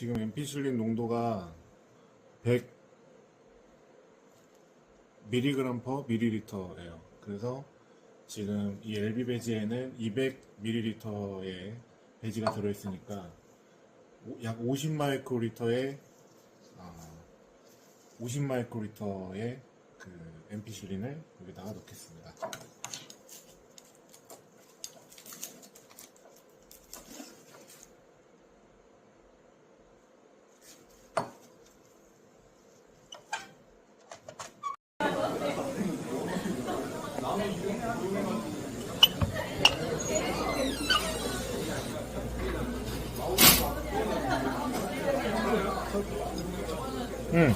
지금 엠피실린 농도가 100 mg per ml예요. 그래서 지금 이 LB 배지에는 200 ml의 배지가 들어있으니까 오- 약50 마이크로리터의 아, 50 마이크로리터의 그 엠피실린을 여기다가 넣겠습니다. 응.